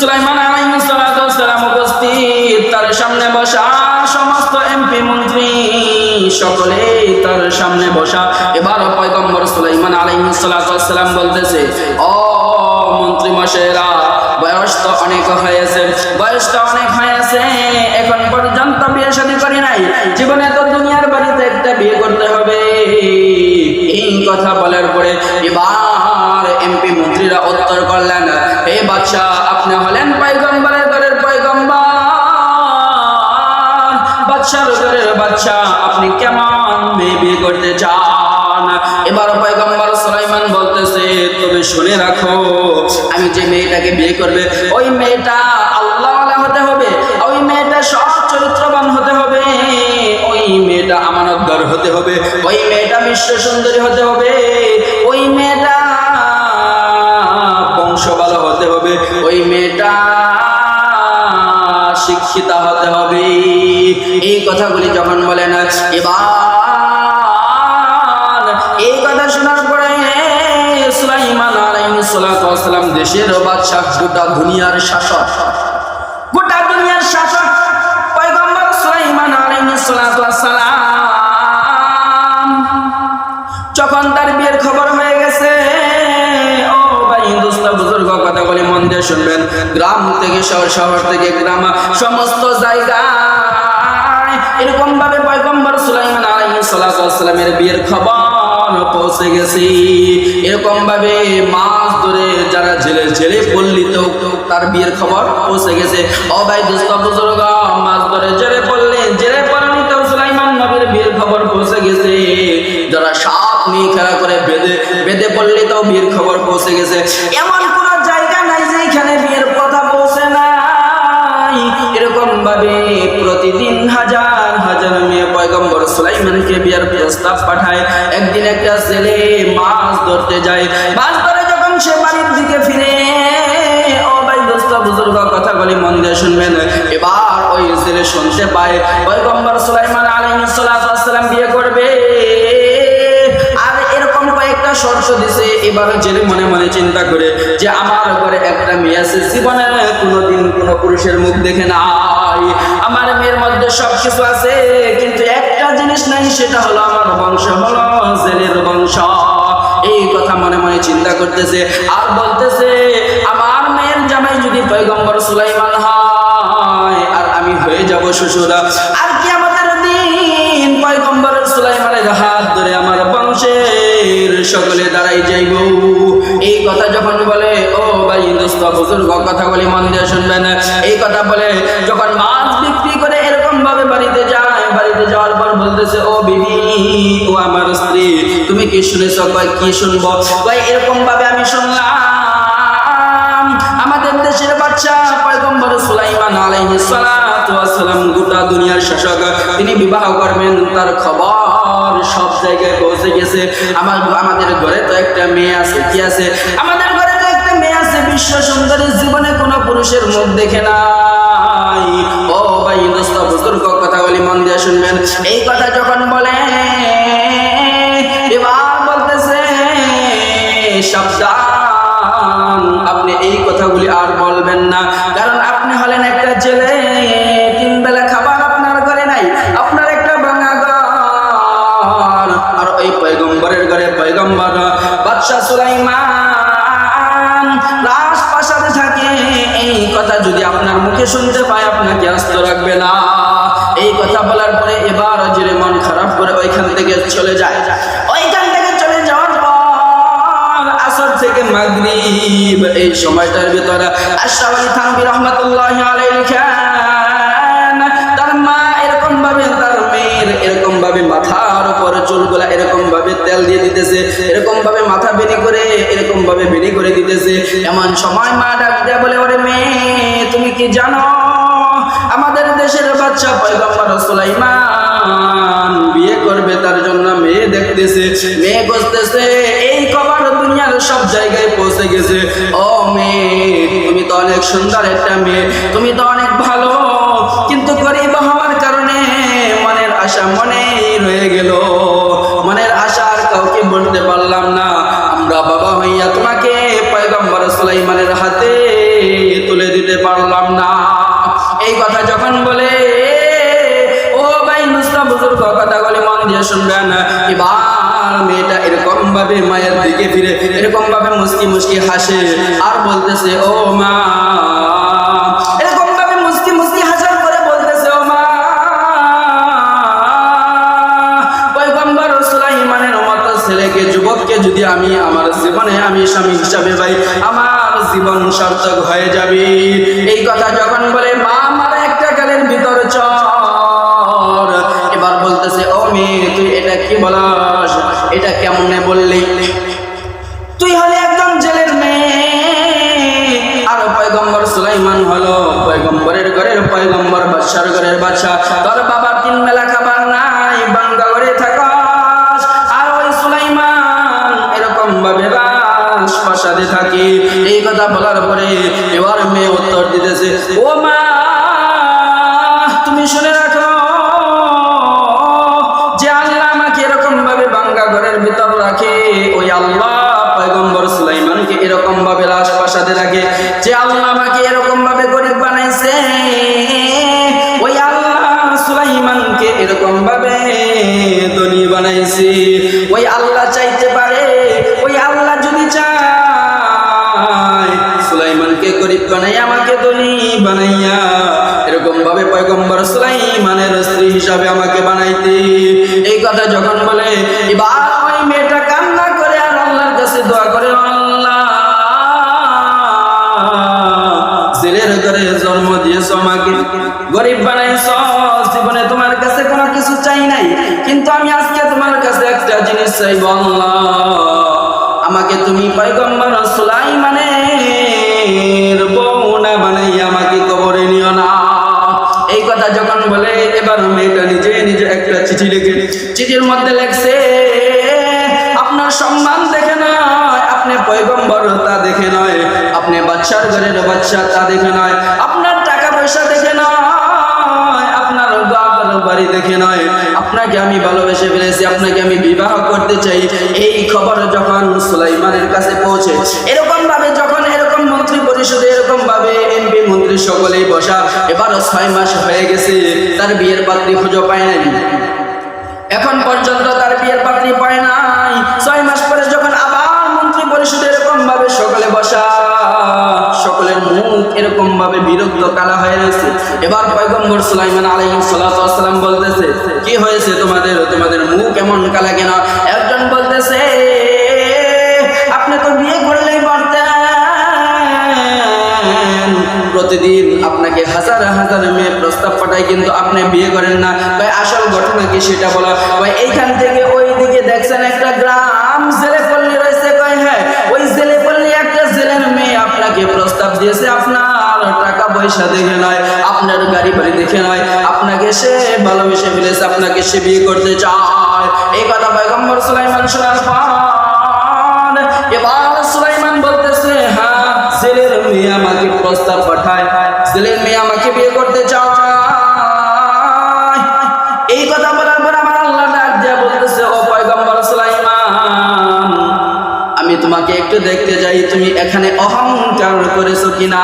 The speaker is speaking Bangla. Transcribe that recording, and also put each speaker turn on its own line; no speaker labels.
সুলাইমান আলাইহিস সালাম উপস্থিত। তার সামনে বসা সমস্ত এমপি মন্ত্রী সকলেই তার সামনে বসা। এবার পয়গম্বর সুলাইমান আলাইহিস সালাম বলতেছে, ও মন্ত্রী মশাইরা বয়স তো অনেক হয়েছে, বয়স তো অনেক হয়েছে। এখন পর্যন্ত বিয়ে শাদী করি নাই। জীবনে তো দুনিয়ার বাড়িতে একটা বিয়ে করতে হবে। এই কথা বলার পরে এবার এমপি মন্ত্রীরা বাদশাহ আপনি কেমন বিয়ে করতে চান? এবার পয়গম্বর সুলাইমান বলতেছে তবে শুনে রাখো, আমি যে মেয়েটাকে বিয়ে করবে, ওই মেয়েটা আল্লাহ হতে হবে, ওই মেয়েটা সৎ চরিত্রবান হতে হবে, ওই মেয়েটা আমানতদার হতে হবে, ওই মেয়েটা বিশ্ব সুন্দরী হতে হবে, ওই মেয়েটা বংশ ভালো হতে হবে, ওই মেয়েটা শিক্ষিতা এই কথাগুলি যখন বলেন, এবার এই কথা শোনার পরে সুলাইমান দেশের বাদশাহ, গোটা দুনিয়ার শাসক, গোটা দুনিয়ার শাসক, পয়গম্বর সুলাইমান যখন তার বিয়ের খবর হয়ে গেছে, ও ভাই বুজুর্গ কথা বলে মন দিয়ে শুনবেন। গ্রাম থেকে শহর শহর থেকে গ্রাম, সমস্ত এরকম ভাবে পয়গম্বর সুলাইমান আলাইহিস বিয়ের খবর পৌঁছে গেছে। এরকম ভাবে মাছ ধরে যারা জেলে জেলে পল্লিত, তার বিয়ের খবর পৌঁছে গেছে। ও দোস্ত বুজুর্গ মাছ ধরে জেলে পড়লে, জেলে পরিণত সুলাইমান নবীর বিয়ের খবর পৌঁছে গেছে। যারা সাপ নিয়ে খেলা করে বেঁধে বেঁধে পড়লে তো বিয়ের খবর পৌঁছে গেছে। এমন প্রস্তাব পাঠায়। একদিন একটা ছেলে মাছ ধরতে যায়। মাছ ধরে যখন সে বাড়ির দিকে ফিরে মন মনে মনে চিন্তা করে যে আমার ঘরে একটা মেয়ে আছে জীবনে কোনোদিন কোনো পুরুষের মুখ দেখে নাই। আমার মেয়ের মধ্যে সব কিছু আছে, কিন্তু সেটা হলো আমার বংশ হলো জেলের বংশ। এই কথা মনে মনে চিন্তা করতেছে আর বলতেছে, আমার মেয়ের জামাই যদি পয়গম্বর সুলাইমান হয় আর আমি হয়ে যাব শ্বশুর, আর কি আমাদের দিন পয়গম্বর সুলাইমানের হাত ধরে আমার বংশের সকলে দাঁড়াই যাইব। এই কথা যখন বলে, ও ভাই, দোস্ত, বুজুর্গ, কথা বলি, মন দিয়ে শুনবেন। এই কথা বলে, যখন মাছ বলতেছে, ও বিবি, ও আমার স্ত্রী, তুমি কি শুনেছ? কয়, কি শুনব? কয়, এরকম ভাবে আমি শুনলাম, আমাদের দেশের বাচ্চা, পয়গম্বর সুলাইমান গোটা দুনিয়ার শাসক, তিনি বিবাহ করবেন, তার খবর সব জায়গায় পৌঁছে গেছে। আমার, আমাদের ঘরে তো একটা মেয়ে আছে, কি আছে? আমাদের ঘরে তো একটা মেয়ে আছে, বিশ্ব সুন্দরী, জীবনে কোনো পুরুষের মুখ দেখে নাই। ও ভাই, দোস্ত, বুজুর্গ কথা বলি মন এই কথা যখন বলে বলতেছে, সাবধান, আপনি এই কথাগুলি আর বলবেন না। কারণ আপনি হলেন একটা জেলে কথা যদি আপনার মুখে শুনতে পায়, আপনাকে আস্ত রাখবে না। এই কথা বলার পরে এবার জেরে মন খারাপ করে ওইখান থেকে চলে যায়। ওইখান থেকে চলে যাওয়ার পর আসর থেকে মাগরিব এই সময়টার ভিতরে আশরাফ আলী লিখেন, তার মা এরকম ভাবে তার মেয়ের এরকম ভাবে মাথার চুলগুলা এরকম ভাবে তেল দিয়ে দিতেছে এরকম ভাবে মাথা বেনি করে এরকম ভাবে বেনি করে দিতেছে। এমন সময় মা ডাক বলে, ওরে মেয়ে, তুমি কি জানো? আমাদের দেশের বাচ্চা পয়গম্বর সুলাইমান বিয়ে করবে, তার জন্য মেয়ে দেখতেছে, মেয়ে বসতেছে, এই খবর দুনিয়ার সব জায়গায় পৌঁছে গেছে। ও মেয়ে, তুমি তো অনেক সুন্দর একটা মেয়ে, তুমি তো অনেক ভালো, কিন্তু গরিব হওয়ার কারণে মনের আশা মনেই রয়ে গেল। মনের আশা আর কাউকে বলতে পারলাম না। আমরা বাবা হইয়া তোমাকে পয়গম্বর সুলাইমানের হাতে তুলে দিতে দিতে পারলাম না। মন দিয়ে শুনবেন এবার মেয়েটা এরকম ভাবে মায়ের দিকে ফিরে, এরকম ভাবে মুস্কি মুস্কি হাসে আর বলতেছে, ও মা। ছেলেকে, যুবককে যদি আমি আমার জীবনে আমি স্বামী হিসাবে ভাই আমার জীবন সার্থক হয়ে যাবে। এই কথা যখন বলে, মা আমার একটা কালের ভিতর চর এটা কি বলাস? এটা কেমনে বললি? তুই হলে একদম জেলের মেয়ে। আর পয়গম্বর সুলাইমান হলো পয়গম্বরের ঘরের পয়গম্বর, বাদশার ঘরের বাদশা তোর বাবার তিন বেলা খাবার নাই বাঙ্গা ঘরে থাকাস। আর ওই সুলাইমান এরকম ভাবে রাস প্রাসাদে থাকি। এই কথা বলার পরে এবার মেয়ে উত্তর দিতেছে, ও মা সুলাইমানকে এরকম ভাবে ধনী বানাইছে। ওই আল্লাহ চাইতে পারে, ওই আল্লাহ যদি চায়, সুলাইমানকে গরিব বানাই আমাকে ধনী বানাইয়া এরকম ভাবে পয়গম্বর সুলাইমানের স্ত্রী হিসাবে আমাকে বানাইতে। এই কথা যখন বলে, এবার ওই মেয়েটা কান্না করে আর আল্লাহর কাছে দোয়া করে, আল্লাহ, জেলের ঘরে জন্ম দিয়েছ আমাকে। কিন্তু আমি আজকে তোমার কাছে একটা জিনিস চাইব আমাকে তুমি পয়গম্বর সুলাইমানের বউনা বানাই আমাকে কবরে নিও না। এই কথা যখন বলে, এবার মেয়েটা নিজে নিজে একটা চিঠি লিখে চিঠির মধ্যে লেখছে, আপনার সম্মান দেখে নয়, আপনি পয়গম্বর তা দেখে নয়, আপনি বাচ্চার ঘরের বাচ্চা তা দেখে নয়, আপনার টাকা পয়সা দেখে নয়, আপনার গাবার বাড়ি দেখে নয় আপনাকে আমি ভালোবেসে ফেলেছি, আপনাকে আমি বিবাহ করতে চাই। এই খবর যখন সুলাইমানের কাছে পৌঁছে এরকম ভাবে যখন, এরকম মন্ত্রী পরিষদে এরকম ভাবে এমপি মন্ত্রী সকলেই বসা এবার ছয় মাস হয়ে গেছে, তার বিয়ের পাত্রী খুঁজে পায় নাই। এখন পর্যন্ত তার বিয়ের পাত্রী পায় নাই। এরকম ভাবে বিরক্ত কালা হয়ে রয়েছে। এবার পয়গম্বর সুলাইমান আলাইহিস সালাম বলতেছে, কি হয়েছে তোমাদের? তোমাদের মুখ এমন কালা কেন? একজন বলতেছে, আপনি তো বিয়ে করলেই পারতেন প্রতিদিন আপনাকে হাজার হাজার মেয়ে প্রস্তাব পাঠায়, কিন্তু আপনি বিয়ে করেন না। আসল ঘটনা কি সেটা বলা। এইখান থেকে ওই দিকে দেখছেন একটা গ্রাম। দিয়েছে, আপনার টাকা পয়সা দেখে নয়, আপনার গাড়ি বাড়ি দেখে নয়, আপনাকে সে ভালোবেসে ফেলেছে, আপনাকে সে বিয়ে করতে চায়। এই কথা পয়গম্বর সুলাইমান শোনার পর এবার সুলাইমান বলতেছে হ্যাঁ জেলের মেয়ে আমাকে প্রস্তাব পাঠায় জেলের মেয়ে আমাকে বিয়ে করতে এই কথা বলার পর আমার আল্লাহ ডাক দিয়া বলতেছে, ও পয়গম্বর সুলাইমান, আমি তোমাকে একটু দেখতে যাই, তুমি এখানে অহংকার করেছ কিনা?